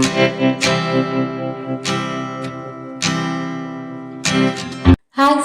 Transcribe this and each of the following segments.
Thank you.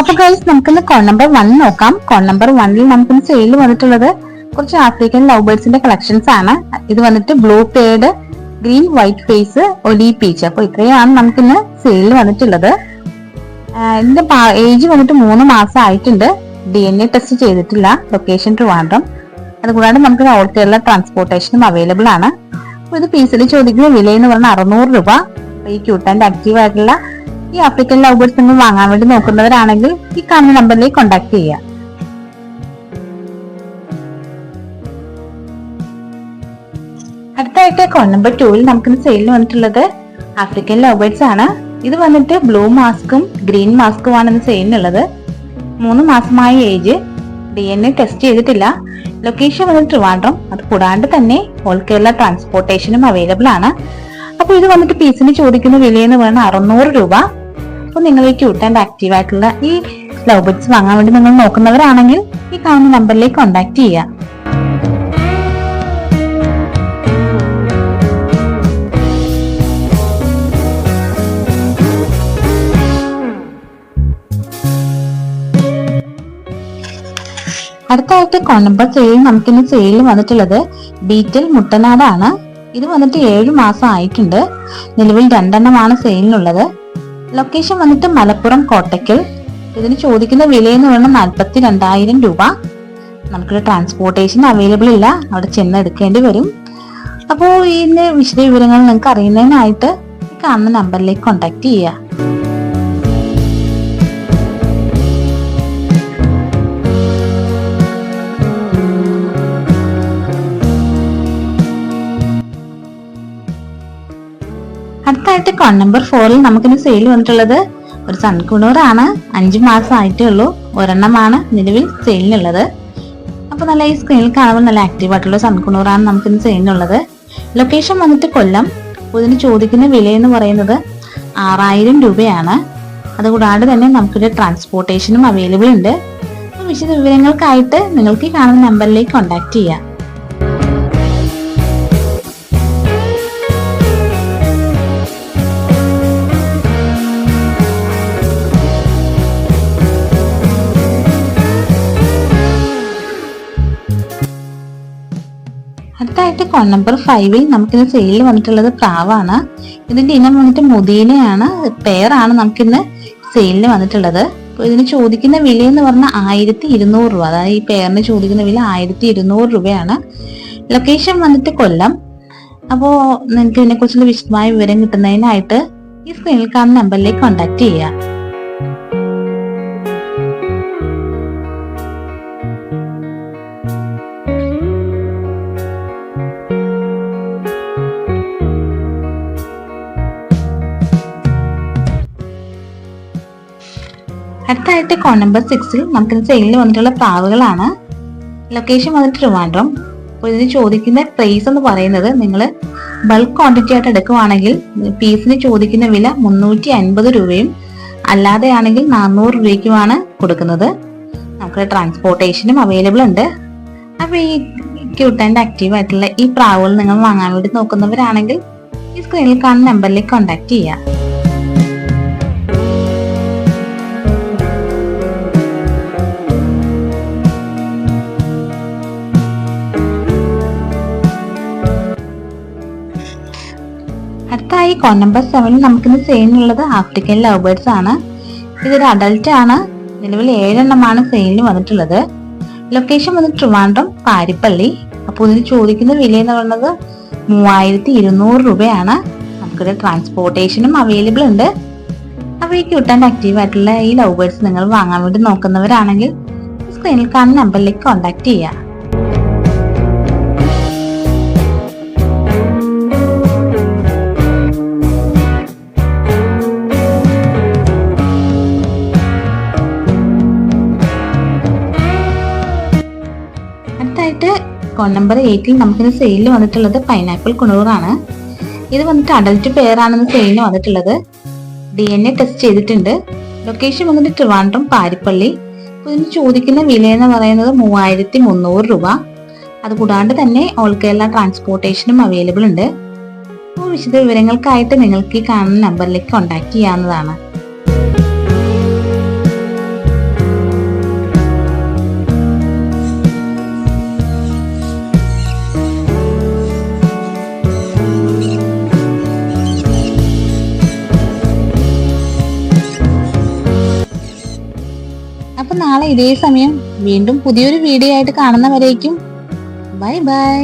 അപ്പൊ guys നമുക്കിന്ന് കോൺ number one നോക്കാം. കോൺ നമ്പർ വണ്ണിൽ നമുക്കിന്ന് സെയിൽ വന്നിട്ടുള്ളത് കുറച്ച് ആഫ്രിക്കൻ ലവ് ബേർഡ്സിന്റെ കളക്ഷൻസ് ആണ്. ഇത് വന്നിട്ട് blue pied green white face ഒലി പീച്ച് അപ്പൊ ഇത്രയാണ് നമുക്കിന്ന് സെയിൽ വന്നിട്ടുള്ളത്. ഇതിന്റെ ഏജ് വന്നിട്ട് മൂന്ന് മാസം ആയിട്ടുണ്ട്. ഡി എൻ എ ടെസ്റ്റ് ചെയ്തിട്ടില്ല. ലൊക്കേഷൻ ട്രിവാൻഡ്രം. അതുകൂടാണ്ട് നമുക്ക് ഓൾ ട്രാൻസ്പോർട്ടേഷനും അവൈലബിൾ ആണ്. അപ്പൊ ഇത് പീസിൽ ചോദിക്കുന്ന വില എന്ന് പറഞ്ഞാൽ അറുന്നൂറ് രൂപ. ഈ ക്യൂട്ട് ആക്റ്റീവ് ആയിട്ടുള്ള ഈ ആഫ്രിക്കൻ ലവ് ബേർഡ്സ് നിങ്ങൾ വാങ്ങാൻ വേണ്ടി നോക്കുന്നവരാണെങ്കിൽ ഈ കാണുന്ന നമ്പറിലേക്ക് കോൺടാക്ട് ചെയ്യുക അടുത്തായിട്ട് കോൺ നമ്പർ ടൂവിൽ നമുക്ക് സെയിലിന് വന്നിട്ടുള്ളത് ആഫ്രിക്കൻ ലവ് ബേർഡ്സ് ആണ്. ഇത് വന്നിട്ട് ബ്ലൂ മാസ്കും ഗ്രീൻ മാസ്കും ആണ് ഇന്ന് സെയിലിനുള്ളത് മൂന്ന് മാസമായ age D N A test ചെയ്തിട്ടില്ല. ലൊക്കേഷൻ വന്നിട്ട് ട്രിവാൻഡ്രം അത് കൂടാണ്ട് തന്നെ ഓൾ കേരള ട്രാൻസ്പോർട്ടേഷനും അവൈലബിൾ ആണ്. അപ്പോൾ ഇത് വന്നിട്ട് പീസിന് ചോദിക്കുന്ന വിലയെന്ന് പറയുന്നത് അറുന്നൂറ് രൂപ. അപ്പോൾ നിങ്ങൾ ഈ ക്യൂട്ട് ആൻഡ് ആക്റ്റീവ് ആയിട്ടുള്ള ഈ ലവ് ബഡ്സ് വാങ്ങാൻ വേണ്ടി നിങ്ങൾ നോക്കുന്നവരാണെങ്കിൽ ഈ കാണുന്ന നമ്പറിലേക്ക് കോൺടാക്ട് ചെയ്യുക അടുത്തായിട്ട് കോൺ നമ്പർ സെയിൽ നമുക്കിന്ന് സെയിൽ വന്നിട്ടുള്ളത് ബീറ്റൽ മുട്ടനാടാണ്. ഇത് വന്നിട്ട് ഏഴ് മാസം ആയിട്ടുണ്ട്. നിലവിൽ രണ്ടെണ്ണമാണ് സെയിലിനുള്ളത് ലൊക്കേഷൻ വന്നിട്ട് മലപ്പുറം കോട്ടയ്ക്കൽ. ഇതിന് ചോദിക്കുന്ന വില എന്ന് പറയുന്നത് നാൽപ്പത്തി രണ്ടായിരം രൂപ. നമുക്കിവിടെ ട്രാൻസ്പോർട്ടേഷൻ അവൈലബിൾ ഇല്ല. അവിടെ ചെന്ന് എടുക്കേണ്ടി വരും. അപ്പോൾ ഇതിന്റെ വിശദ വിവരങ്ങൾ നിങ്ങൾക്ക് അറിയുന്നതിനായിട്ട് കാണുന്ന നമ്പറിലേക്ക് കോൺടാക്ട് ചെയ്യുക. അടുത്തായിട്ട് കോൺ നമ്പർ ഫോറിൽ നമുക്കിന്ന് സെയിൽ വന്നിട്ടുള്ളത് ഒരു സൺകുണൂറാണ്. അഞ്ചു മാസം ആയിട്ടേ ഉള്ളൂ ഒരെണ്ണമാണ് നിലവിൽ സെയിലിനുള്ളത് അപ്പൊ നല്ല ഈ സ്ക്രീനിൽ കാണുമ്പോൾ നല്ല ആക്റ്റീവ് ആയിട്ടുള്ള സൺകുണൂറാണ് നമുക്കിന്ന് സെയിലിനുള്ളത് ലൊക്കേഷൻ വന്നിട്ട് കൊല്ലം. ഇതിന് ചോദിക്കുന്ന വില എന്ന് പറയുന്നത് ആറായിരം രൂപയാണ്. അതുകൂടാതെ തന്നെ നമുക്കൊരു ട്രാൻസ്പോർട്ടേഷനും അവൈലബിൾ ഉണ്ട് വിശദ വിവരങ്ങൾക്കായിട്ട് നിങ്ങൾക്ക് ഈ കാണുന്ന നമ്പറിലേക്ക് കോൺടാക്ട് ചെയ്യാം. കോൺ നമ്പർ ഫൈവിൽ നമുക്കിന്ന് സെയിലിൽ വന്നിട്ടുള്ളത് പ്രാവാണ് ഇതിന്റെ ഇനം വന്നിട്ട് മുദീനയാണ്. പെയറാണ് നമുക്കിന്ന് സെയിലിന് വന്നിട്ടുള്ളത്. ഇതിന് ചോദിക്കുന്ന വില എന്ന് പറഞ്ഞാൽ ആയിരത്തി ഇരുന്നൂറ് രൂപ. അതായത് ഈ പെയറിന് ചോദിക്കുന്ന വില ആയിരത്തി ഇരുന്നൂറ് രൂപയാണ്. ലൊക്കേഷൻ വന്നിട്ട് കൊല്ലം. അപ്പോൾ നിങ്ങൾക്ക് ഇതിനെക്കുറിച്ചുള്ള വിശദമായ വിവരം കിട്ടുന്നതിനായിട്ട് ഈ സ്ക്രീനിൽ കാണുന്ന നമ്പറിലേക്ക് കോൺടാക്ട് ചെയ്യുക അടുത്തായിട്ട് കോൺ നമ്പർ സിക്സിൽ നമുക്ക് സെയിലിൽ വന്നിട്ടുള്ള പ്രാവുകളാണ്. ലൊക്കേഷൻ വന്നിട്ട് ട്രിവാൻഡ്രം. അപ്പോൾ ഇതിന് ചോദിക്കുന്ന പ്രൈസ് എന്ന് പറയുന്നത് നിങ്ങൾ ബൾക്ക് ക്വാണ്ടിറ്റി ആയിട്ട് എടുക്കുവാണെങ്കിൽ പീസിന് ചോദിക്കുന്ന വില മുന്നൂറ്റി അൻപത് രൂപയും അല്ലാതെ ആണെങ്കിൽ നാനൂറ് രൂപയ്ക്കുമാണ് കൊടുക്കുന്നത്. നമുക്ക് ട്രാൻസ്പോർട്ടേഷനും അവൈലബിൾ ഉണ്ട്. അപ്പോൾ ഈ ക്യൂട്ട് ആൻഡ് ആക്റ്റീവ് ആയിട്ടുള്ള ഈ പ്രാവുകൾ നിങ്ങൾ വാങ്ങാൻ വേണ്ടി നോക്കുന്നവരാണെങ്കിൽ ഈ സ്ക്രീനിൽ കാണുന്ന നമ്പറിലേക്ക് കോൺടാക്ട് ചെയ്യുക കോൺ നമ്പർ സെവനിൽ നമുക്കിന്ന് സെയിലിനുള്ളത് ആഫ്രിക്കൻ ലവ് ബേർഡ്സ് ആണ്. ഇതൊരു അഡൽട്ട് ആണ്. നിലവിൽ ഏഴെണ്ണമാണ് സെയിലിന് വന്നിട്ടുള്ളത്. ലൊക്കേഷൻ വന്ന് ട്രിവാൻഡ്രം പാരിപ്പള്ളി. അപ്പോൾ ഇതിന് ചോദിക്കുന്ന വില എന്ന് പറയുന്നത് മൂവായിരത്തി ഇരുന്നൂറ് രൂപയാണ്. നമുക്കൊരു ട്രാൻസ്പോർട്ടേഷനും അവൈലബിൾ ഉണ്ട്. അപ്പോൾ ഈ ക്യൂട്ട് ആൻഡ് ആക്റ്റീവ് ആയിട്ടുള്ള ഈ ലവ് ബേർഡ്സ് നിങ്ങൾ വാങ്ങാൻ വേണ്ടി നോക്കുന്നവരാണെങ്കിൽ സ്ക്രീനിൽ കാണുന്ന നമ്പറിലേക്ക് കോൺടാക്ട് ചെയ്യുക കോൺ നമ്പർ എയ്റ്റിൽ നമുക്കിന്ന് സെയിലിൽ വന്നിട്ടുള്ളത് പൈനാപ്പിൾ കുണൂറാണ്. ഇത് വന്നിട്ട് അഡൽട്ട് പെയറാണെന്ന് സെയിലിന് വന്നിട്ടുള്ളത്. ഡി എൻ എ ടെസ്റ്റ് ചെയ്തിട്ടുണ്ട്. ലൊക്കേഷൻ വന്നിട്ട് ട്രിവാൻഡ്രം പാരിപ്പള്ളി. അപ്പോൾ ഇതിന് ചോദിക്കുന്ന വില എന്ന് പറയുന്നത് മൂവായിരത്തി മുന്നൂറ് രൂപ അതുകൂടാണ്ട് തന്നെ ഓൾ കേരള ട്രാൻസ്പോർട്ടേഷനും അവൈലബിൾ ഉണ്ട്. വിശദ വിവരങ്ങൾക്കായിട്ട് നിങ്ങൾക്ക് ഈ കാണുന്ന നമ്പറിലേക്ക് കോൺടാക്ട് ചെയ്യാവുന്നതാണ്. നാളെ ഇതേ സമയം വീണ്ടും പുതിയൊരു വീഡിയോ ആയിട്ട് കാണുന്നവരേക്കും. Bye bye